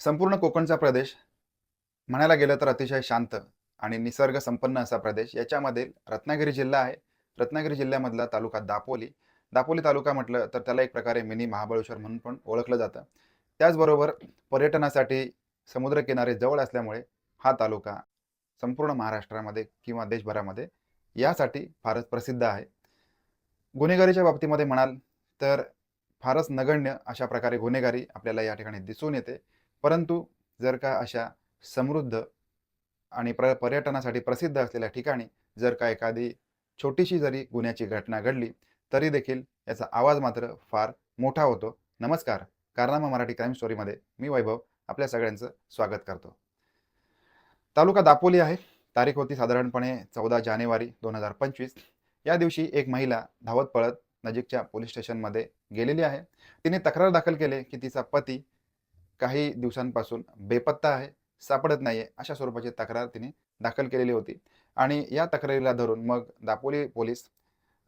संपूर्ण कोकणचा प्रदेश म्हणायला गेलं तर अतिशय शांत आणि निसर्ग संपन्न असा प्रदेश. याच्यामध्ये रत्नागिरी जिल्हा आहे. रत्नागिरी जिल्ह्यामधला तालुका दापोली. दापोली तालुका म्हटलं तर त्याला एक प्रकारे मिनी महाबळेश्वर म्हणून पण ओळखलं जातं. त्याचबरोबर पर्यटनासाठी समुद्रकिनारे जवळ असल्यामुळे हा तालुका संपूर्ण महाराष्ट्रामध्ये किंवा देशभरामध्ये यासाठी फारच प्रसिद्ध आहे. गुन्हेगारीच्या बाबतीमध्ये म्हणाल तर फारच नगण्य अशा प्रकारे गुन्हेगारी आपल्याला या ठिकाणी दिसून येते. परंतु जर का अशा समृद्ध आणि प्र पर्यटनासाठी प्रसिद्ध असलेल्या ठिकाणी जर का एखादी छोटीशी जरी गुन्ह्याची घटना घडली तरी देखील याचा आवाज मात्र फार मोठा होतो. नमस्कार. कारनामा मराठी क्राईम स्टोरीमध्ये मी वैभव आपल्या सगळ्यांचं स्वागत करतो. तालुका दापोली आहे. तारीख होती साधारणपणे चौदा जानेवारी दोन हजार पंचवीस. या दिवशी एक महिला धावत पळत नजीकच्या पोलीस स्टेशनमध्ये गेलेली आहे. तिने तक्रार दाखल केले की तिचा पती काही दिवसांपासून बेपत्ता आहे सापडत नाही आहे अशा स्वरूपाची तक्रार तिने दाखल केलेली होती. आणि या तक्रारीला धरून मग दापोली पोलीस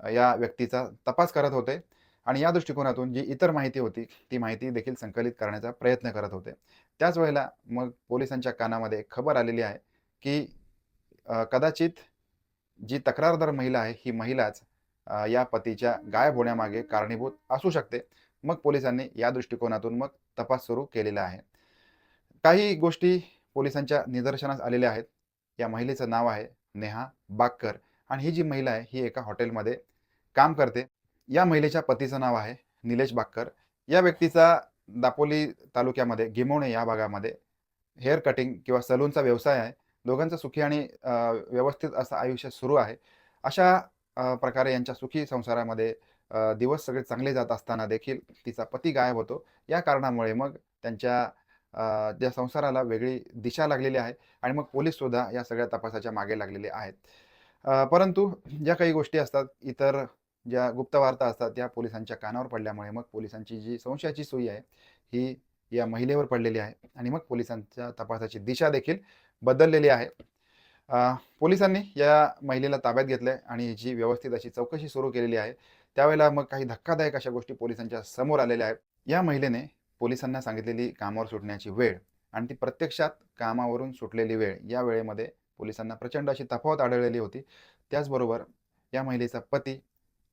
या व्यक्तीचा तपास करत होते आणि या दृष्टिकोनातून जी इतर माहिती होती ती माहिती देखील संकलित करण्याचा प्रयत्न करत होते. त्याच वेळेला मग पोलिसांच्या कानामध्ये खबर आलेली आहे की कदाचित जी तक्रारदार महिला आहे ही महिलाच या पतीच्या गायब होण्यामागे कारणीभूत असू शकते. मग पोलिसांनी या दृष्टिकोनातून मग तपास सुरू केलेला आहे. काही गोष्टी पोलिसांच्या निदर्शनास आलेल्या आहेत. या महिलेचं नाव आहे नेहा बागकर आणि ही जी महिला आहे ही एका हॉटेलमध्ये काम करते. या महिलेच्या पतीचं नाव आहे निलेश बागकर. या व्यक्तीचा दापोली तालुक्यामध्ये गिमवणे या भागामध्ये हेअर कटिंग किंवा सलूनचा व्यवसाय आहे. दोघांचं सुखी आणि व्यवस्थित असं आयुष्य सुरू आहे. अशा प्रकारे यांच्या सुखी संसारामध्ये दिवस सगळे चांगले जात असताना देखील तिचा पती गायब होतो. या कारणामुळे मग त्यांच्या त्या ज्या संसाराला वेगळी दिशा लागलेली आहे आणि मग पोलीस सुद्धा या सगळ्या तपासाच्या मागे लागलेले आहेत. परंतु ज्या काही गोष्टी असतात इतर ज्या गुप्तवार्ता असतात त्या पोलिसांच्या कानावर पडल्यामुळे मग पोलिसांची जी संशयाची सोयी आहे ही या महिलेवर पडलेली आहे आणि मग पोलिसांच्या तपासाची दिशा देखील बदललेली आहे. पोलिसांनी या महिलेला ताब्यात घेतलंय आणि जी व्यवस्थित अशी चौकशी सुरू केलेली आहे त्यावेळेला मग काही धक्कादायक अशा गोष्टी पोलिसांच्या समोर आलेल्या आहेत. या महिलेने पोलिसांना सांगितलेली कामावर सुटण्याची वेळ आणि ती प्रत्यक्षात कामावरून सुटलेली वेळ या वेळेमध्ये पोलिसांना प्रचंड अशी तफावत आढळलेली होती. त्याचबरोबर या महिलेचा पती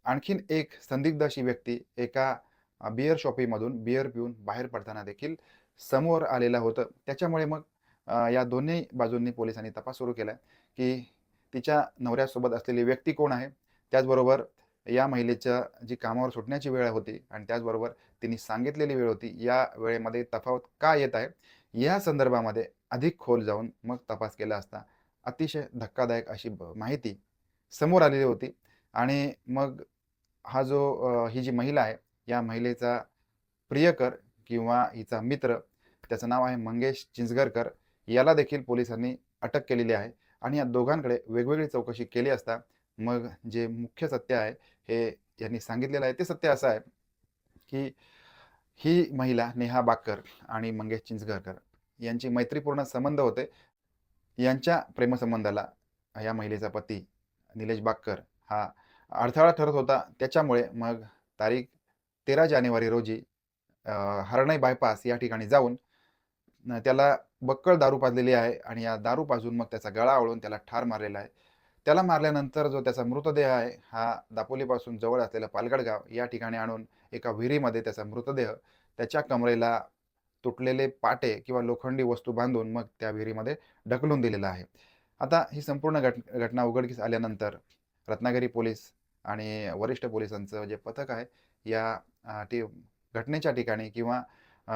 आणखीन एक संदिग्ध अशी व्यक्ती एका बियर बिअर शॉपीमधून बिअर पिऊन बाहेर पडताना देखील समोर आलेलं होतं. त्याच्यामुळे मग या दोन्ही बाजूंनी पोलिसांनी तपास सुरू केला की तिच्या नवऱ्यासोबत असलेली व्यक्ती कोण आहे? त्याचबरोबर या महिलेच्या जी कामावर सुटण्याची वेळ होती आणि त्याचबरोबर तिने सांगितलेली वेळ होती या वेळेमध्ये तफावत का येत आहे? या संदर्भामध्ये अधिक खोल जाऊन मग तपास केला असता अतिशय धक्कादायक अशी माहिती समोर आलेली होती आणि मग हा जो ही जी महिला आहे या महिलेचा प्रियकर किंवा हिचा मित्र त्याचं नाव आहे मंगेश चिंचगरकर याला देखील पोलिसांनी अटक केलेली आहे आणि या दोघांकडे वेगवेगळी चौकशी केली असता मग जे मुख्य सत्य आहे हे यांनी सांगितलेलं आहे ते सत्य असं आहे की ही महिला नेहा बाकर आणि मंगेश चिंचगरकर यांची मैत्रीपूर्ण संबंध होते. यांच्या प्रेमसंबंधाला या महिलेचा पती निलेश बाकर हा अडथळा ठरत होता. त्याच्यामुळे मग तारीख तेरा जानेवारी रोजी हरणई बायपास या ठिकाणी जाऊन त्याला बक्कळ दारू पाजलेली आहे आणि या दारू पाजून मग त्याचा गळा आवळून त्याला ठार मारलेला आहे. त्याला मारल्यानंतर जो त्याचा मृतदेह आहे हा दापोलीपासून जवळ असलेलं पालगड गाव या ठिकाणी आणून एका विहिरीमध्ये त्याचा मृतदेह त्याच्या कमरेला तुटलेले पाटे किंवा लोखंडी वस्तू बांधून मग त्या विहिरीमध्ये ढकलून दिलेला आहे. आता ही संपूर्ण घट घटना उघडकीस आल्यानंतर रत्नागिरी पोलीस आणि वरिष्ठ पोलिसांचं जे पथक आहे या टी घटनेच्या ठिकाणी किंवा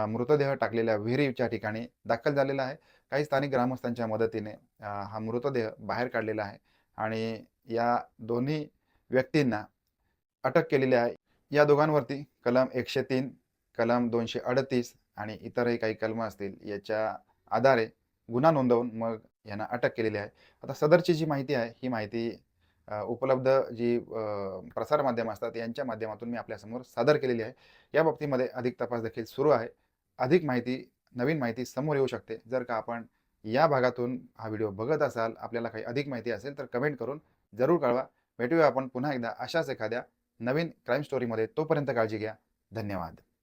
मृतदेह टाकलेल्या विहिरीच्या ठिकाणी दाखल झालेला आहे. काही स्थानिक ग्रामस्थांच्या मदतीने हा मृतदेह बाहेर काढलेला आहे. आणि या दोन्ही व्यक्तींना अटक केलेली आहे. या दोघांवरती कलम एकशे तीन कलम दोनशे अडतीस आणि इतरही काही कलमं असतील याच्या आधारे गुन्हा नोंदवून मग यांना अटक केलेली आहे. आता सदरची जी माहिती आहे ही माहिती उपलब्ध जी प्रसारमाध्यम असतात यांच्या माध्यमातून मी आपल्यासमोर सादर केलेली आहे. या बाबतीमध्ये अधिक तपास देखील सुरू आहे. अधिक माहिती नवीन माहिती समोर येऊ शकते. जर का आपण या भागातून हा व्हिडिओ बघत असाल आपल्याला काही अधिक माहिती असेल तर कमेंट करून जरूर कळवा. भेटूया आपण पुन्हा एकदा अशाच एखाद्या नवीन क्राईम स्टोरीमध्ये. तोपर्यंत काळजी घ्या. धन्यवाद.